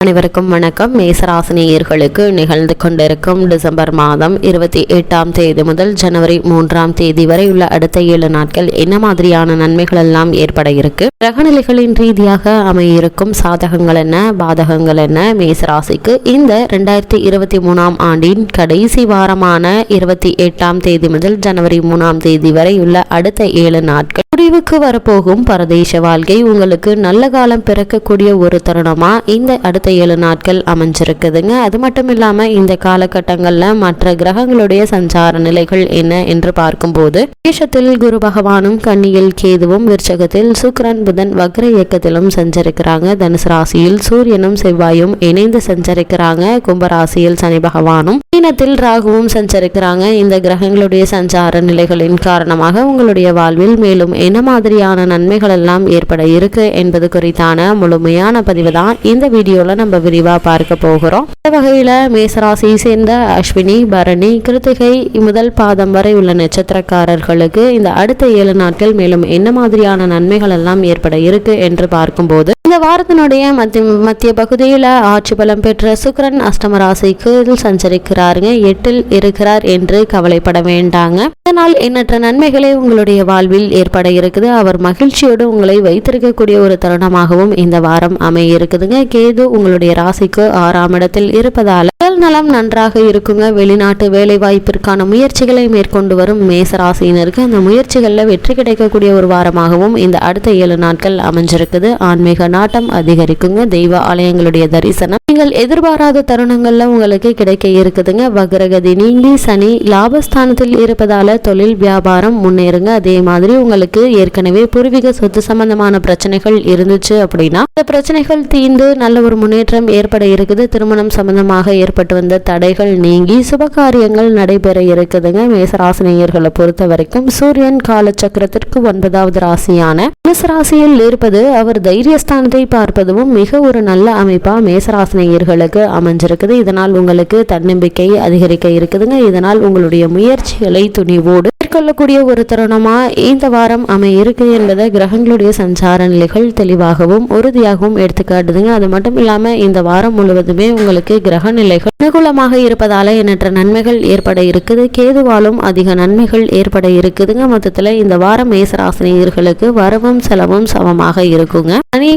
அனைவருக்கும் வணக்கம். மேசராசினியர்களுக்கு நிகழ்ந்து கொண்டிருக்கும் டிசம்பர் மாதம் இருபத்தி எட்டாம் தேதி முதல் ஜனவரி மூன்றாம் தேதி வரை உள்ள அடுத்த ஏழு நாட்கள் என்ன மாதிரியான நன்மைகள் எல்லாம் ஏற்பட இருக்கு? கிரகநிலைகளின் ரீதியாக அமையிருக்கும் சாதகங்கள் என்ன? பாதகங்கள் என்ன? மேசராசிக்கு இந்த ரெண்டாயிரத்தி இருபத்தி மூணாம் ஆண்டின் கடைசி வாரமான இருபத்தி எட்டாம் தேதி முதல் ஜனவரி மூணாம் தேதி வரை உள்ள அடுத்த ஏழு நாட்கள். முடிவுக்கு வரப்போகும் பரதேச வாழ்க்கை உங்களுக்கு நல்ல காலம் பிறக்கக்கூடிய ஒரு தருணமா? இந்த அடுத்த ஏழு நாட்கள் அமைஞ்சிருக்குதுங்க. அது மட்டும் இல்லாமல் இந்த காலகட்டங்களில் மற்ற கிரகங்களுடைய சஞ்சார நிலைகள் என்ன என்று பார்க்கும்போது மேஷத்தில் குரு பகவானும் கன்னியில் கேதுவும் விருச்சகத்தில் சுக்ரன் புதன் வக்ர இயக்கத்திலும் சஞ்சரிக்கிறாங்க. தனுசு ராசியில் சூரியனும் செவ்வாயும் இணைந்து சஞ்சரிக்கிறாங்க. கும்பராசியில் சனி பகவானும் மீனத்தில் ராகுவும் சஞ்சரிக்கிறாங்க. இந்த கிரகங்களுடைய சஞ்சார நிலைகளின் காரணமாக உங்களுடைய வாழ்வில் மேலும் என்ன மாதிரியான நன்மைகள் எல்லாம் ஏற்பட இருக்கு என்பது குறித்தான முழுமையான பதிவு தான் இந்த வீடியோவில் நம்ம விரிவாக பார்க்க போகிறோம். இந்த வகையில் மேசராசியை சேர்ந்த அஸ்வினி பரணி கிருத்திகை முதல் பாதம் வரை உள்ள நட்சத்திரக்காரர்களுக்கு இந்த அடுத்த ஏழு நாட்கள் மேலும் என்ன மாதிரியான நன்மைகள் எல்லாம் ஏற்பட இருக்கு என்று பார்க்கும்போது இந்த வாரத்தினுடைய மத்திய மத்திய பகுதியில் ஆட்சி பலம் பெற்ற சுக்ரன் அஷ்டம ராசிக்கு சஞ்சரிக்கிறாருங்க. எட்டில் இருக்கிறார் என்று கவலைப்பட வேண்டாங்க. இதனால் எண்ணற்ற நன்மைகளை உங்களுடைய வாழ்வில் ஏற்பட இருக்குது. அவர் மகிழ்ச்சியோடு உங்களை வைத்திருக்கக்கூடிய ஒரு தருணமாகவும் இந்த வாரம் அமைய இருக்குதுங்க. கேது உங்களுடைய ராசிக்கு ஆறாம் இடத்தில் இருப்பதால உடல் நலம் நன்றாக இருக்குங்க. வெளிநாட்டு வேலை வாய்ப்பிற்கான முயற்சிகளை மேற்கொண்டு வரும் மேசராசினருக்கு அந்த முயற்சிகளில் வெற்றி கிடைக்கக்கூடிய ஒரு வாரமாகவும் இந்த அடுத்த ஏழு நாட்கள் அமைஞ்சிருக்குது. ஆன்மீக நாட்டம் அதிகரிக்குங்க. தெய்வ ஆலயங்களுடைய தரிசனம். நீங்கள் எதிர்பாராத தருணங்கள்ல உங்களுக்கு கிடைக்க இருக்குதுங்க. வக்ரகதி நீங்கி சனி லாபஸ்தானத்தில் இருப்பதால தொழில் வியாபாரம் முன்னேறுங்க. அதே மாதிரி உங்களுக்கு ஏற்கனவே பூர்வீக சொத்து சம்பந்தமான பிரச்சனைகள் இருந்துச்சு அப்படின்னா இந்த பிரச்சனைகள் தீர்ந்து நல்ல ஒரு முன்னேற்றம் ஏற்பட இருக்குது. திருமணம் சம்பந்தமாக ஏற்பட்டு வந்த தடைகள் நீங்கி சுபகாரியங்கள் நடைபெற இருக்குதுங்க. மேசராசினியர்களை பொறுத்த வரைக்கும் சூரியன் காலச்சக்கரத்திற்கு ஒன்பதாவது ராசியான மேசராசியில் இருப்பது அவர் தைரியஸ்தானத்தை பார்ப்பதும் மிக ஒரு நல்ல அமைப்பா மேசராசினியர்களுக்கு அமைஞ்சிருக்குது. இதனால் உங்களுக்கு தன்னம்பிக்கை அதிகரிக்க இருக்குதுங்க. இதனால் உங்களுடைய முயற்சிகளை துணிவோடு ஏற்றுக்கொள்ளக்கூடிய ஒரு தருணமா இந்த வாரம் அமைய இருக்கு என்பதை கிரகங்களுடைய சஞ்சார நிலைகள் தெளிவாகவும் உறுதியாகவும் எடுத்துக்காட்டுதுங்க. அது மட்டும் இல்லாம இந்த வாரம் முழுவதுமே உங்களுக்கு கிரக நிலைகள் அனுகூலமாக இருப்பதால எண்ணற்ற நன்மைகள் ஏற்பட இருக்குது. கேதுவாலும் அதிக நன்மைகள் ஏற்பட இருக்குதுங்க. மொத்தத்துல இந்த வாரம் மேசராசினியர்களுக்கு வரவும் செலவும் சமமாக இருக்குங்க. சனி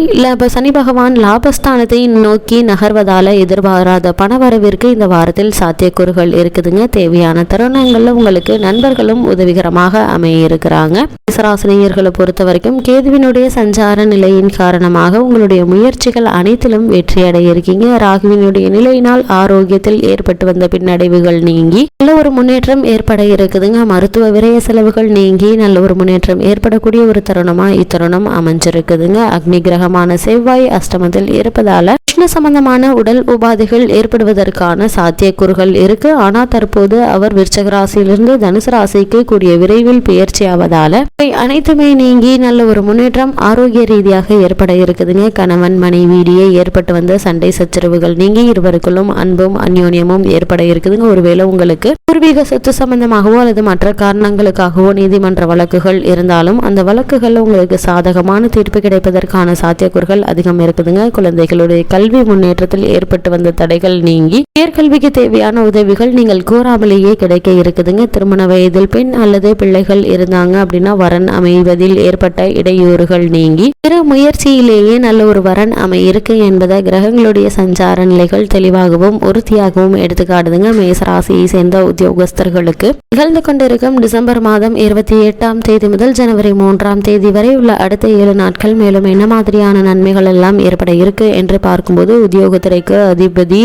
சனி பகவான் லாபஸ்தானத்தை நோக்கி நகர்வதால எதிர்பாராத பணவரவிற்கு இந்த வாரத்தில் சாத்தியக்கூறுகள் இருக்குதுங்க. தேவையான தருணங்கள்ல உங்களுக்கு நண்பர்களும் உதவி உதவிகரமாக அமைய இருக்கிறாங்க மேசராசினியர்களை பொறுத்த வரைக்கும் கேதுவினுடைய சஞ்சார நிலையின் காரணமாக உங்களுடைய முயற்சிகள் அனைத்திலும் வெற்றி அடைய இருக்கீங்க ராகுவினுடைய நிலையினால் ஆரோக்கியத்தில் ஏற்பட்டு வந்த பின்னடைவுகள் நீங்கி நல்ல ஒரு முன்னேற்றம் ஏற்பட இருக்குதுங்க. மருத்துவ விரய செலவுகள் நீங்கி நல்ல ஒரு முன்னேற்றம் ஏற்படக்கூடிய ஒரு தருணமா இத்தருணம் அமைஞ்சிருக்குதுங்க. அக்னி கிரகமான செவ்வாய் அஷ்டமத்தில் இருப்பதால கிருஷ்ண சம்பந்தமான உடல் உபாதைகள் ஏற்படுவதற்கான சாத்தியக்கூறுகள் இருக்கு. ஆனால் தற்போது அவர் விருச்சக ராசியிலிருந்து தனுசு ராசிக்கு கூடிய விரைவில் பெயர்ச்சி ஆவதால அனைத்துமே நீங்கி நல்ல ஒரு முன்னேற்றம் ஆரோக்கிய ரீதியாக ஏற்பட இருக்குதுங்க. கணவன் மனைவியிடையே ஏற்பட்டு வந்த சண்டை சச்சரவுகள் நீங்கி இருவருக்குள்ளும் அன்பும் அந்யோன்யமும் ஏற்பட இருக்குதுங்க. ஒருவேளை உங்களுக்கு பூர்வீக சொத்து சம்பந்தமாகவோ அல்லது மற்ற காரணங்களுக்காகவோ நீதிமன்ற வழக்குகள் இருந்தாலும் அந்த வழக்குகள் உங்களுக்கு சாதகமான தீர்ப்பு கிடைப்பதற்கான சாத்தியக்கூறுகள் அதிகம் இருக்குதுங்க. குழந்தைகளுடைய கல்வி முன்னேற்றத்தில் ஏற்பட்டு வந்த தடைகள் நீங்கி உயர்கல்விக்கு தேவையான உதவிகள் நீங்கள் கூறாமலேயே கிடைக்க இருக்குதுங்க. திருமண வயதில் பெண் அல்லது பிள்ளைகள் இருந்தாங்க அப்படின்னா வரன் அமைவதில் ஏற்பட்ட இடையூறுகள் நீங்கி பிற முயற்சியிலேயே நல்ல ஒரு வரன் அமையிருக்கு என்பதை கிரகங்களுடைய சஞ்சார நிலைகள் தெளிவாகவும் உறுதியாகவும் எடுத்துக்காடுதுங்க மேசராசியை சேர்ந்த உத்தியோகஸ்தர்களுக்கு நிகழ்ந்து கொண்டிருக்கும் டிசம்பர் மாதம் இருபத்தி எட்டாம் தேதி முதல் ஜனவரி மூன்றாம் தேதி வரை உள்ள அடுத்த ஏழு நாட்கள் மேலும் என்ன மாதிரியான நன்மைகள் எல்லாம் ஏற்பட இருக்கு என்று பார்க்கும்போது உத்தியோகத்துறைக்கு அதிபதி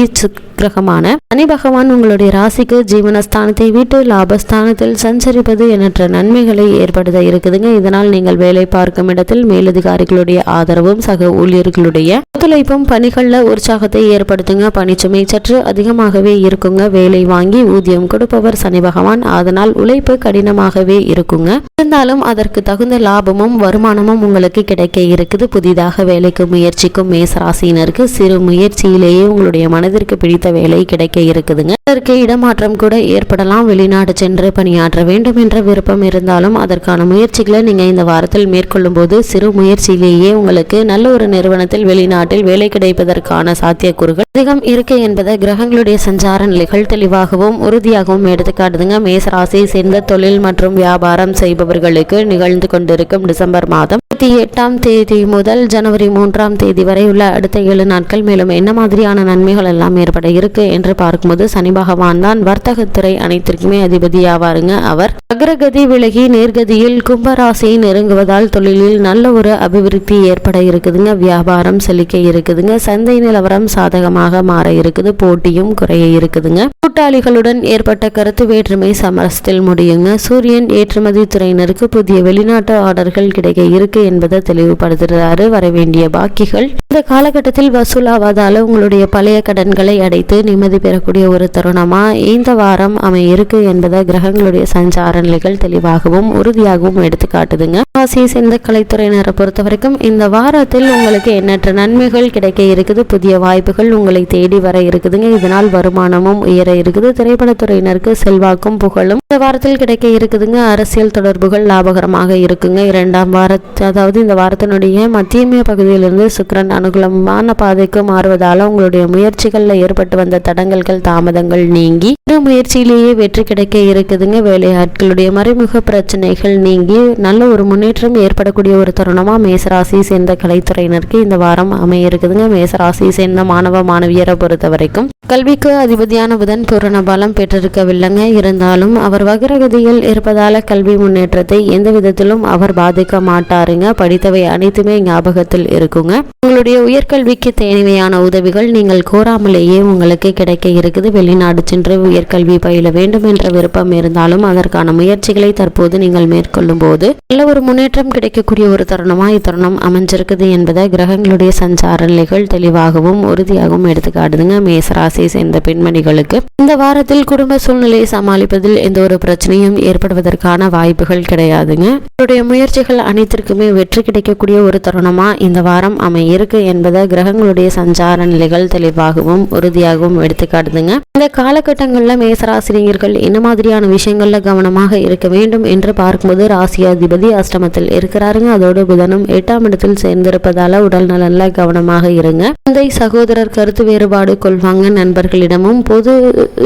கிரகமான சனி பகவான் உங்களுடைய ராசிக்கு ஜீவனஸ்தானத்தை விட்டு லாபஸ்தானத்தில் சஞ்சரி சஞ்சரிப்பது எண்ணற்ற நன்மைகளை ஏற்படுத்த இருக்குதுங்க. இதனால் நீங்கள் வேலை பார்க்கும் இடத்தில் மேலதிகாரிகளுடைய ஆதரவும் சக ஊழியர்களுடைய ஒத்துழைப்பும் பணிகளில் உற்சாகத்தை ஏற்படுத்துங்க. பணிச்சுமை சற்று அதிகமாகவே இருக்குங்க. வேலை வாங்கி ஊதியம் கொடுப்பவர் சனி பகவான். அதனால் உழைப்பு கடினமாகவே இருக்குங்க. இருந்தாலும் அதற்கு தகுந்த லாபமும் வருமானமும் உங்களுக்கு கிடைக்க இருக்குது. புதிதாக வேலைக்கு முயற்சிக்கும் மேசராசியினருக்கு சிறு முயற்சியிலேயே உங்களுடைய மனதிற்கு பிடித்த வேலை கிடைக்க இருக்குதுங்க. அதற்கு இடமாற்றம் கூட ஏற்படலாம். வெளிநாடு சென்று பணியாற்ற வேண்டும். வேண்டும் என்ற விருப்பம் இருந்தாலும் அதற்கான முயற்சிகளை நீங்கள் இந்த வாரத்தில் மேற்கொள்ளும் போது சிறு முயற்சியிலேயே உங்களுக்கு நல்ல ஒரு நிறுவனத்தில் வெளிநாட்டில் வேலை கிடைப்பதற்கான சாத்தியக்கூறுகள் அதிகம் இருக்கு என்பதை கிரகங்களுடைய சஞ்சார நிலைகள் தெளிவாகவும் உறுதியாகவும் எடுத்துக்காட்டுதுங்க. மேசராசியை சேர்ந்த தொழில் மற்றும் வியாபாரம் செய்பவர்களுக்கு நிகழ்ந்து கொண்டிருக்கும் டிசம்பர் மாதம் இருபத்தி எட்டாம் தேதி முதல் ஜனவரி மூன்றாம் தேதி வரை உள்ள அடுத்த ஏழு நாட்கள் மேலும் என்ன மாதிரியான நன்மைகள் எல்லாம் ஏற்பட இருக்கு என்று பார்க்கும்போது சனி பகவான் தான் வர்த்தகத்துறை அனைத்திற்குமே அதிபதியாவாருங்க அவர். அக்ரகதி விலகி நேர்கதியில் கும்பராசியை நெருங்குவதால் தொழிலில் நல்ல ஒரு அபிவிருத்தி ஏற்பட இருக்குதுங்க. வியாபாரம் செழிக்க இருக்குதுங்க. சந்தை நிலவரம் சாதகமாக மாற இருக்குது. போட்டியும் குறைய இருக்குதுங்க. கூட்டாளிகளுடன் ஏற்பட்ட கருத்து வேற்றுமை சமரசத்தில் முடியுங்க. சூரியன் ஏற்றுமதி துறையினருக்கு புதிய வெளிநாட்டு ஆர்டர்கள் கிடைக்க இருக்கு. என்பதை தெளிவுபடுத்துகிறாரு. வரவேண்டிய பாக்கிகள். இந்த காலகட்டத்தில் வசூலாவதால உங்களுடைய பழைய கடன்களை அடைத்து நிம்மதி பெறக்கூடிய ஒரு தருணமா? இந்த வாரம் அமைய இருக்கு என்பதை கிரகங்களுடைய சஞ்சார நிலைகள் தெளிவாகவும் உறுதியாகவும் எடுத்து காட்டுதுங்க ராசியை சேர்ந்த கலைத்துறையினரை பொறுத்த வரைக்கும் இந்த வாரத்தில் உங்களுக்கு எண்ணற்ற நன்மைகள் கிடைக்க இருக்குது புதிய வாய்ப்புகள் உங்களை தேடி வர இருக்குதுங்க. இதனால் வருமானமும் உயர இருக்குது. திரைப்படத்துறையினருக்கு செல்வாக்கும் புகழும் இந்த வாரத்தில் கிடைக்க இருக்குதுங்க. அரசியல் தொடர்புகள் லாபகரமாக இருக்குங்க. இரண்டாம் வார அதாவது இந்த வாரத்தினுடைய மத்தியமிய பகுதியிலிருந்து சுக்கிரன் அனுகூலமான பாதைக்கு மாறுவதால் உங்களுடைய முயற்சிகளில் ஏற்பட்டு வந்த தடங்கல்கள் தாமதங்கள் நீங்கி இரு முயற்சியிலேயே வெற்றி கிடைக்க இருக்குதுங்க. வேலையாட்களுடைய மறைமுக பிரச்சனைகள் நீங்கி நல்ல ஒரு முன்னேற்றம் ஏற்படக்கூடிய ஒரு தருணமாக மேசராசி சேர்ந்த கலைத்துறையினருக்கு இந்த வாரம் அமைய இருக்குதுங்க மேசராசி சேர்ந்த மாணவ மாணவியரை பொறுத்த வரைக்கும் கல்விக்கு அதிபதியான புதன் பூரண பலம் பெற்றிருக்கவில்லைங்க. இருந்தாலும் அவர் வகரகதியில் இருப்பதால கல்வி முன்னேற்றத்தை எந்த விதத்திலும் அவர் பாதிக்க மாட்டாருங்க. படித்தவை அனைத்துமே ஞாபகத்தில் இருக்குங்க. உங்களுடைய உயர்கல்விக்கு தேவையான உதவிகள் நீங்கள் கோராமலேயே உங்களுக்கு கிடைக்க இருக்குது. வெளிநாடு சென்று உயர்கல்வி பயில வேண்டும் என்ற விருப்பம் இருந்தாலும் அதற்கான முயற்சிகளை தற்போது நீங்கள் மேற்கொள்ளும் போது நல்ல ஒரு முன்னேற்றம் கிடைக்கக்கூடிய ஒரு தருணமா இத்தருணம் அமைஞ்சிருக்குது என்பதை கிரகங்களுடைய சஞ்சார நிலைகள் தெளிவாகவும் உறுதியாகவும் எடுத்துக்காட்டுதுங்க. மேசராசியை சேர்ந்த பெண்மணிகளுக்கு இந்த வாரத்தில் குடும்ப சூழ்நிலையை சமாளிப்பதில் எந்த ஒரு பிரச்சனையும் ஏற்படுவதற்கான வாய்ப்புகள் கிடையாதுங்க. உங்களுடைய முயற்சிகள் அனைத்திற்குமே வெற்றி கிடைக்கக்கூடிய ஒரு தருணமா இந்த வாரம் அமைய இருக்கு என்பதை கிரகங்களுடைய சஞ்சார நிலைகள் தெளிவாகவும் உறுதியாகவும் எடுத்துக்காட்டுதுங்க. இந்த காலகட்டங்களில் மேசராசிரியர்கள் என்ன மாதிரியான விஷயங்கள்ல கவனமாக இருக்க வேண்டும் என்று பார்க்கும்போது ராசியாதிபதி அஷ்டமத்தில் இருக்கிறாருங்க. அதோடு புதனும் எட்டாம் இடத்தில் சேர்ந்திருப்பதால உடல் நலன்ல கவனமாக இருங்க. தந்தை சகோதரர் கருத்து வேறுபாடு கொள்வாங்க. நண்பர்களிடமும் பொது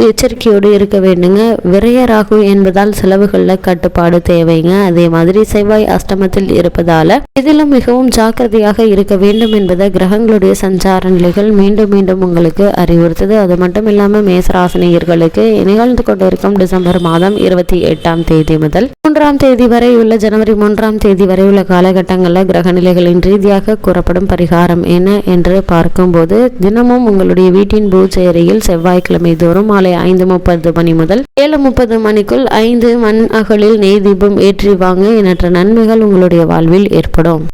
எச்சரிக்கையோடு இருக்க வேண்டுங்க. விரய என்பதால் செலவுகளில் கட்டுப்பாடு தேவைங்க. அதே மாதிரி செவ்வாய் அஷ்டமத்தில் இருப்பதால இதிலும் மிகவும் ஜாக்கிரதையாக இருக்க வேண்டும் என்பதை கிரகங்களுடைய சஞ்சார நிலைகள் மீண்டும் மீண்டும் உங்களுக்கு அறிவுறுத்துது. அது மட்டும் இல்லாமல் மேசராசினியர்களுக்கு நிகழ்ந்து கொண்டிருக்கும் டிசம்பர் மாதம் இருபத்தி எட்டாம் தேதி முதல் மூன்றாம் தேதி வரை உள்ள ஜனவரி மூன்றாம் தேதி வரை உள்ள காலகட்டங்களில் கிரகநிலைகளின் ரீதியாக கூறப்படும் பரிகாரம் என்ன என்று பார்க்கும்போது தினமும் உங்களுடைய வீட்டின் பூஜை அறையில் செவ்வாய்க்கிழமை தோறும் மாலை ஐந்து முப்பது மணி முதல் ஏழு முப்பது மணிக்குள் ஐந்து மண் அகலில் நெய் தீபம் ஏற்றி வாங்க எண்ணற்ற நன்மைகள் உங்களுடைய வாழ்வில் ஏற்படும்.